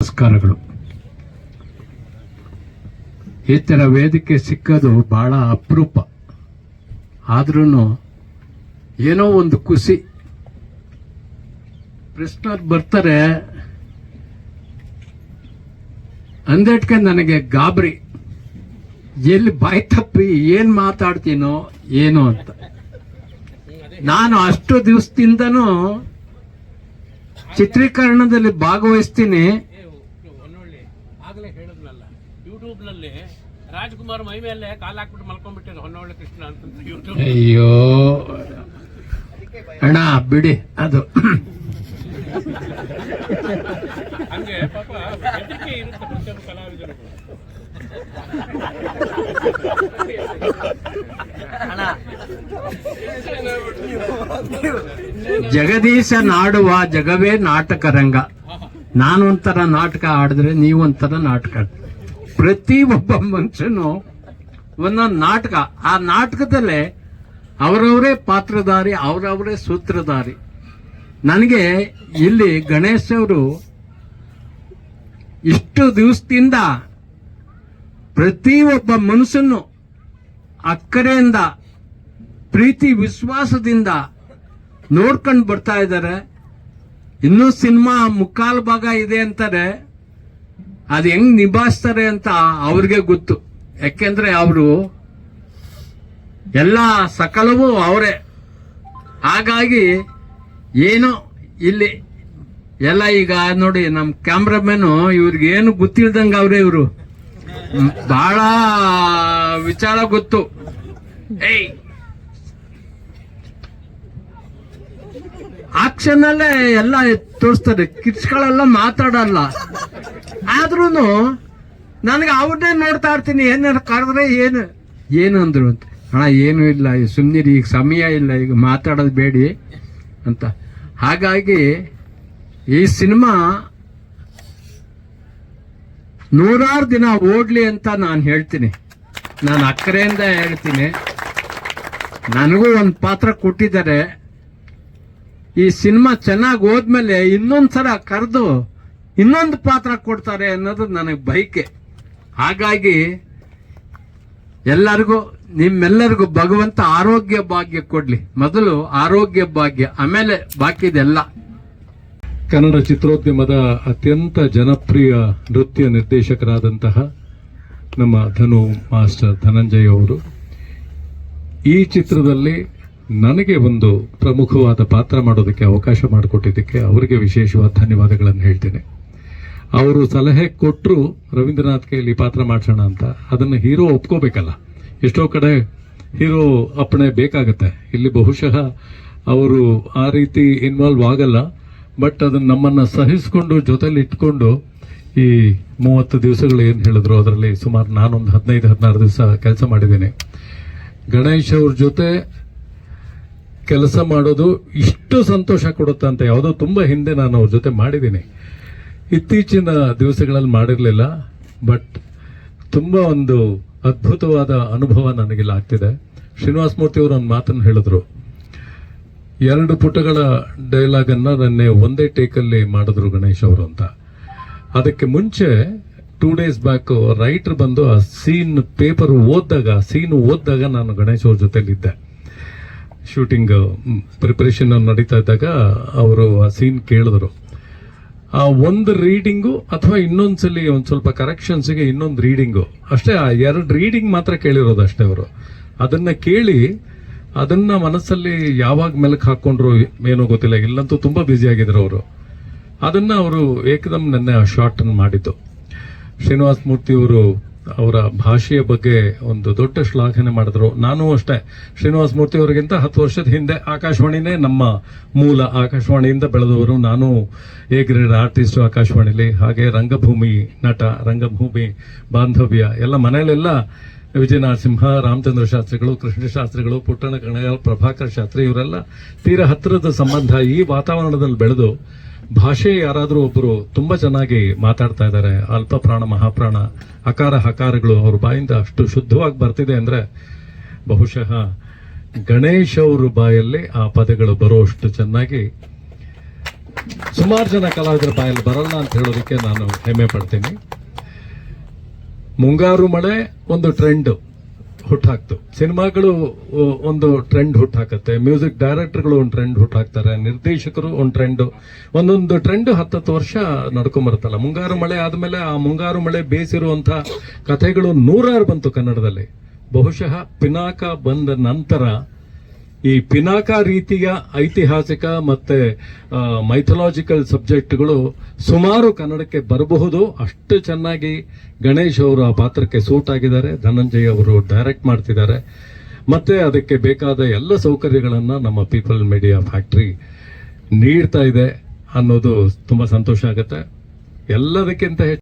ನಮಸ್ಕಾರಗಳು. ಈ ಥರ ವೇದಿಕೆ ಸಿಕ್ಕೋದು ಭಾಳ ಅಪರೂಪ. ಆದ್ರೂ ಏನೋ ಒಂದು ಖುಷಿ. ಪ್ರಶ್ನರ್ ಬರ್ತಾರೆ, ಅಂದಟ್ಕೆ ನನಗೆ ಗಾಬರಿ. ಎಲ್ಲಿ ಬಾಯಿ ತಪ್ಪಿ ಏನು ಮಾತಾಡ್ತೀನೋ ಏನೋ ಅಂತ. ನಾನು ಅಷ್ಟು ದಿವಸದಿಂದನೂ ಚಿತ್ರೀಕರಣದಲ್ಲಿ ಭಾಗವಹಿಸ್ತೀನಿ. ಹೇಳಿದ್ನಲ್ಲ ಯೂಟ್ಯೂಬ್ನಲ್ಲಿ ರಾಜ್ಕುಮಾರ್ ಮೈ ಮೇಲೆ ಕಾಲ್ ಹಾಕ್ಬಿಟ್ಟು ಮಲ್ಕೊಂಡ್ಬಿಟ್ಟಿರೋ ಹೊನ್ನೊಳ್ಳಿ ಕೃಷ್ಣ ಅಂತ ಯೂಟ್ಯೂಬ್. ಅಯ್ಯೋ. ಅಣ್ಣ ಬಿಡಿ ಅದು. ಹಂಗೆ ಪಾಪ ಹೆದರಿಕೆ ಇರುತ್ತೆ ಪ್ರತಿಯೊಬ್ಬ ಕಲಾವಿದರಿಗೂ. ಜಗದೀಶ ನಾಡುವ ಜಗವೇ ನಾಟಕ ರಂಗ ನಾನು ಒಂಥರ ನಾಟಕ ಆಡಿದ್ರೆ ನೀವೊಂಥರ ನಾಟಕ. ಪ್ರತಿ ಒಬ್ಬ ಮನುಷ್ಯನು ಒಂದೊಂದು ನಾಟಕ. ಆ ನಾಟಕದಲ್ಲೇ ಅವರವರೇ ಪಾತ್ರಧಾರಿ, ಅವರವರೇ ಸೂತ್ರಧಾರಿ. ನನಗೆ ಇಲ್ಲಿ ಗಣೇಶ್ ಅವರು ಇಷ್ಟು ದಿವಸದಿಂದ ಪ್ರತಿ ಒಬ್ಬ ಮನುಷ್ಯನು ಅಕ್ಕರೆಯಿಂದ, ಪ್ರೀತಿ, ವಿಶ್ವಾಸದಿಂದ ನೋಡ್ಕೊಂಡು ಬರ್ತಾ ಇದ್ದಾರೆ. ಇನ್ನೂ ಸಿನಿಮಾ ಮುಕ್ಕಾಲು ಭಾಗ ಇದೆ ಅಂತಾರೆ. ಅದು ಹೆಂಗ್ ನಿಭಾಯಿಸ್ತಾರೆ ಅಂತ ಅವ್ರಿಗೆ ಗೊತ್ತು. ಯಾಕೆಂದ್ರೆ ಅವರು ಎಲ್ಲ ಸಕಲವೂ ಅವರೇ. ಹಾಗಾಗಿ ಏನು ಇಲ್ಲಿ ಎಲ್ಲ ಈಗ ನೋಡಿ ನಮ್ಮ ಕ್ಯಾಮ್ರಾಮನ್ನು ಇವ್ರಿಗೆ ಏನು ಗೊತ್ತಿಲ್ದಂಗ ಅವರೇ ಇವರು. ಬಹಳ ವಿಚಾರ ಗೊತ್ತು. ಏಯ್! ಆಕ್ಷನ್ ಅಲ್ಲೇ ಎಲ್ಲ ತೋರಿಸ್ತಾರೆ. ಕಿಟ್ಸ್ಗಳೆಲ್ಲ ಮಾತಾಡಲ್ಲ. ಆದ್ರೂ ನನಗೆ ಅವ್ರನ್ನೇ ನೋಡ್ತಾ ಇರ್ತೀನಿ ಏನಾರು ಕರೆದ್ರೆ ಏನು? ಏನು ಅಂದ್ರು ಅಂತ. ಅಣ್ಣ, ಏನು ಇಲ್ಲ ಸುಮ್ಮನಿರಿ ಈಗ ಸಮಯ ಇಲ್ಲ, ಈಗ ಮಾತಾಡೋದು ಬೇಡಿ ಅಂತ. ಹಾಗಾಗಿ ಈ ಸಿನಿಮಾ ನೂರಾರು ದಿನ ಓಡ್ಲಿ ಅಂತ ನಾನು ಹೇಳ್ತೀನಿ. ನಾನು ಅಕ್ಕರೆಯಿಂದ ಹೇಳ್ತೀನಿ. ನನಗೂ ಒಂದು ಪಾತ್ರ ಕೊಟ್ಟಿದ್ದಾರೆ. ಈ ಸಿನಿಮಾ ಚೆನ್ನಾಗಿ ಹೋದ್ಮೇಲೆ ಇನ್ನೊಂದ್ಸಲ ಕರೆದು ಇನ್ನೊಂದು ಪಾತ್ರ ಕೊಡ್ತಾರೆ ಅನ್ನೋದು ನನಗೆ ಬಯಕೆ. ಹಾಗಾಗಿ ಎಲ್ಲರಿಗೂ, ನಿಮ್ಮೆಲ್ಲರಿಗೂ ಭಗವಂತ ಆರೋಗ್ಯ ಭಾಗ್ಯ ಕೊಡ್ಲಿ. ಮೊದಲು ಆರೋಗ್ಯ ಭಾಗ್ಯ, ಆಮೇಲೆ ಬಾಕಿದೆಲ್ಲ. ಕನ್ನಡ ಚಿತ್ರೋದ್ಯಮದ ಅತ್ಯಂತ ಜನಪ್ರಿಯ ನೃತ್ಯ ನಿರ್ದೇಶಕರಾದಂತಹ ನಮ್ಮ ಧನು ಮಾಸ್ಟರ್ ಧನಂಜಯ ಅವರು. ಈ ಚಿತ್ರದಲ್ಲಿ ನನಗೆ ಒಂದು ಪ್ರಮುಖವಾದ ಪಾತ್ರ ಮಾಡೋದಕ್ಕೆ ಅವಕಾಶ ಮಾಡಿಕೊಟ್ಟಿದ್ದಕ್ಕೆ ಅವರಿಗೆ ವಿಶೇಷವಾದ ಧನ್ಯವಾದಗಳನ್ನು ಹೇಳ್ತೇನೆ. ಅವರು ಸಲಹೆ ಕೊಟ್ಟರು ರವೀಂದ್ರನಾಥ್ ಕೈಯಲ್ಲಿ ಪಾತ್ರ ಮಾಡಿಸೋಣ ಅಂತ. ಅದನ್ನು ಹೀರೋ ಒಪ್ಕೋಬೇಕಲ್ಲ. ಎಷ್ಟೋ ಕಡೆ ಹೀರೋ ಅಪ್ಪಣೆ ಬೇಕಾಗತ್ತೆ. ಇಲ್ಲಿ ಬಹುಶಃ ಅವರು ಆ ರೀತಿ ಇನ್ವಾಲ್ವ್ ಆಗಲ್ಲ. ಬಟ್ ಅದನ್ನು ನಮ್ಮನ್ನು ಸಹಿಸಿಕೊಂಡು ಜೊತೆಲಿ ಇಟ್ಕೊಂಡು ಈ ಮೂವತ್ತು ದಿವಸಗಳು ಏನು ಹೇಳಿದ್ರು ಅದರಲ್ಲಿ ಸುಮಾರು ನಾನೊಂದು ಹದಿನೈದು, ಹದಿನಾರು ದಿವಸ ಕೆಲಸ ಮಾಡಿದ್ದೇನೆ. ಗಣೇಶ್ ಅವ್ರ ಜೊತೆ ಕೆಲಸ ಮಾಡೋದು ಇಷ್ಟು ಸಂತೋಷ ಕೊಡುತ್ತೆ ಅಂತ ಯಾವುದೋ ತುಂಬ ಹಿಂದೆ ನಾನು ಅವ್ರ ಜೊತೆ ಮಾಡಿದ್ದೀನಿ. ಇತ್ತೀಚಿನ ದಿವಸಗಳಲ್ಲಿ ಮಾಡಿರಲಿಲ್ಲ ಬಟ್ ತುಂಬ ಒಂದು ಅದ್ಭುತವಾದ ಅನುಭವ ನನಗಿಲ್ಲ ಆಗ್ತಿದೆ. ಶ್ರೀನಿವಾಸ ಮೂರ್ತಿ ಅವರು ಒಂದು ಮಾತನ್ನು ಹೇಳಿದ್ರು. ಎರಡು ಪುಟಗಳ ಡೈಲಾಗ್ ಅನ್ನ ನನ್ನೆ ಒಂದೇ ಟೇಕಲ್ಲಿ ಮಾಡಿದ್ರು ಗಣೇಶ್ ಅವರು ಅಂತ. ಅದಕ್ಕೆ ಮುಂಚೆ ಟೂ ಡೇಸ್ ಬ್ಯಾಕ್ ರೈಟರ್ ಬಂದು ಆ ಸೀನ್ ಪೇಪರ್ ಓದಿದಾಗ ಸೀನ್ ಓದಿದಾಗ ನಾನು ಗಣೇಶ್ ಅವ್ರ ಜೊತೆಲಿದ್ದೆ. ಶೂಟಿಂಗ್ ಪ್ರಿಪರೇಷನ್ ನಡೀತಾ ಇದ್ದಾಗ ಅವರು ಆ ಸೀನ್ ಕೇಳಿದ್ರು. ಆ ಒಂದು ರೀಡಿಂಗು ಅಥವಾ ಇನ್ನೊಂದ್ಸಲಿ ಒಂದು ಸ್ವಲ್ಪ ಕರೆಕ್ಷನ್ಸ್ಗೆ ಇನ್ನೊಂದು ರೀಡಿಂಗು. ಅಷ್ಟೇ, ಆ ಎರಡು ರೀಡಿಂಗ್ ಮಾತ್ರ ಕೇಳಿರೋದು ಅಷ್ಟೇ ಅವರು. ಅದನ್ನ ಕೇಳಿ, ಅದನ್ನ ಮನಸ್ಸಲ್ಲಿ ಯಾವಾಗ ಮೆಲಕ್ ಹಾಕ್ಕೊಂಡ್ರು ಏನೋ ಗೊತ್ತಿಲ್ಲ, ಇಲ್ಲಂತೂ ತುಂಬಾ ಬ್ಯುಸಿ ಆಗಿದ್ರು ಅವರು. ಅದನ್ನ ಅವರು ಏಕದಮ್ ನನ್ನ ಶಾರ್ಟ್ ಮಾಡಿದ್ದು. ಶ್ರೀನಿವಾಸ ಮೂರ್ತಿ ಅವರು ಭಾಷೆಯ ಬಗ್ಗೆ ಒಂದು ದೊಡ್ಡ ಶ್ಲಾಘನೆ ಮಾಡಿದ್ರು. ನಾನು ಅಷ್ಟೇ. ಶ್ರೀನಿವಾಸ ಮೂರ್ತಿ ಅವರಿಗಿಂತ ಹತ್ತು ವರ್ಷದ ಹಿಂದೆ ಆಕಾಶವಾಣಿನೇ ನಮ್ಮ ಮೂಲ ಆಕಾಶವಾಣಿಯಿಂದ ಬೆಳೆದವರು. ನಾನು ಎ ಗ್ರೇಡ್ ಆರ್ಟಿಸ್ಟ್ ಆಕಾಶವಾಣಿಲಿ, ಹಾಗೆ ರಂಗಭೂಮಿ ನಟ, ರಂಗಭೂಮಿ ಬಾಂಧವ್ಯ, ಎಲ್ಲ ಮನೆಯಲ್ಲೆಲ್ಲ ವಿಜಯ ನರಸಿಂಹ ರಾಮಚಂದ್ರ ಶಾಸ್ತ್ರಿಗಳು, ಕೃಷ್ಣ ಶಾಸ್ತ್ರಿಗಳು ಪುಟ್ಟಣ ಕಣಗಾಲ್ ಪ್ರಭಾಕರ್ ಶಾಸ್ತ್ರಿ, ಇವರೆಲ್ಲ ತೀರ ಹತ್ತಿರದ ಸಂಬಂಧ ಈ ವಾತಾವರಣದಲ್ಲಿ ಬೆಳೆದು ಭಾಷೆ ಯಾರಾದರೂ ಒಬ್ಬರು ತುಂಬ ಚೆನ್ನಾಗಿ ಮಾತಾಡ್ತಾ ಇದ್ದಾರೆ, ಅಲ್ಪ ಪ್ರಾಣ, ಮಹಾಪ್ರಾಣ, ಅಕಾರ, ಹಕಾರಗಳು ಅವ್ರ ಬಾಯಿಂದ ಅಷ್ಟು ಶುದ್ಧವಾಗಿ ಬರ್ತಿದೆ ಅಂದರೆ ಬಹುಶಃ ಗಣೇಶ್ ಅವ್ರ ಬಾಯಲ್ಲಿ ಆ ಪದಗಳು ಬರುವಷ್ಟು ಚೆನ್ನಾಗಿ ಸುಮಾರು ಜನ ಕಲಾವಿದರ ಬಾಯಲ್ಲಿ ಬರಲ್ಲ ಅಂತ ಹೇಳೋದಕ್ಕೆ ನಾನು ಹೆಮ್ಮೆ ಪಡ್ತೀನಿ. ಮುಂಗಾರು ಮಳೆ ಒಂದು ಟ್ರೆಂಡ್ ಹುಟ್ಟಾಕ್ತು. ಸಿನಿಮಾಗಳು ಒಂದು ಟ್ರೆಂಡ್ ಹುಟ್ಟಾಕತ್ತೆ. ಮ್ಯೂಸಿಕ್ ಡೈರೆಕ್ಟರ್ಗಳು ಒಂದು ಟ್ರೆಂಡ್ ಹುಟ್ಟಾಕ್ತಾರೆ. ನಿರ್ದೇಶಕರು ಒಂದು ಟ್ರೆಂಡ್ ಒಂದೊಂದು ಟ್ರೆಂಡ್ ಹತ್ತತ್ತು ವರ್ಷ ನಡ್ಕೊಂಬರುತ್ತಲ್ಲ ಮುಂಗಾರು ಮಳೆ ಆದಮೇಲೆ ಆ ಮುಂಗಾರು ಮಳೆ ಬೇಸಿರುವಂತ ಕಥೆಗಳು ನೂರಾರು ಬಂತು ಕನ್ನಡದಲ್ಲಿ. ಬಹುಶಃ ಪಿನಾಕ ಬಂದ ನಂತರ ಈ ಪಿನಾಕ ರೀತಿಯ ಐತಿಹಾಸಿಕ ಮತ್ತೆ ಮೈಥಲಾಜಿಕಲ್ ಸಬ್ಜೆಕ್ಟ್ಗಳು ಸುಮಾರು ಕನ್ನಡಕ್ಕೆ ಬರಬಹುದು. ಅಷ್ಟು ಚೆನ್ನಾಗಿ ಗಣೇಶ್ ಅವರು ಆ ಪಾತ್ರಕ್ಕೆ ಸೂಟ್ ಆಗಿದ್ದಾರೆ. ಧನಂಜಯ ಅವರು ಡೈರೆಕ್ಟ್ ಮಾಡ್ತಿದ್ದಾರೆ. ಮತ್ತೆ ಅದಕ್ಕೆ ಬೇಕಾದ ಎಲ್ಲ ಸೌಕರ್ಯಗಳನ್ನು ನಮ್ಮ ಪೀಪಲ್ ಮೀಡಿಯಾ ಫ್ಯಾಕ್ಟ್ರಿ ನೀಡ್ತಾ ಇದೆ ಅನ್ನೋದು ತುಂಬಾ ಸಂತೋಷ ಆಗುತ್ತೆ. ಎಲ್ಲದಕ್ಕಿಂತ ಹೆಚ್ಚು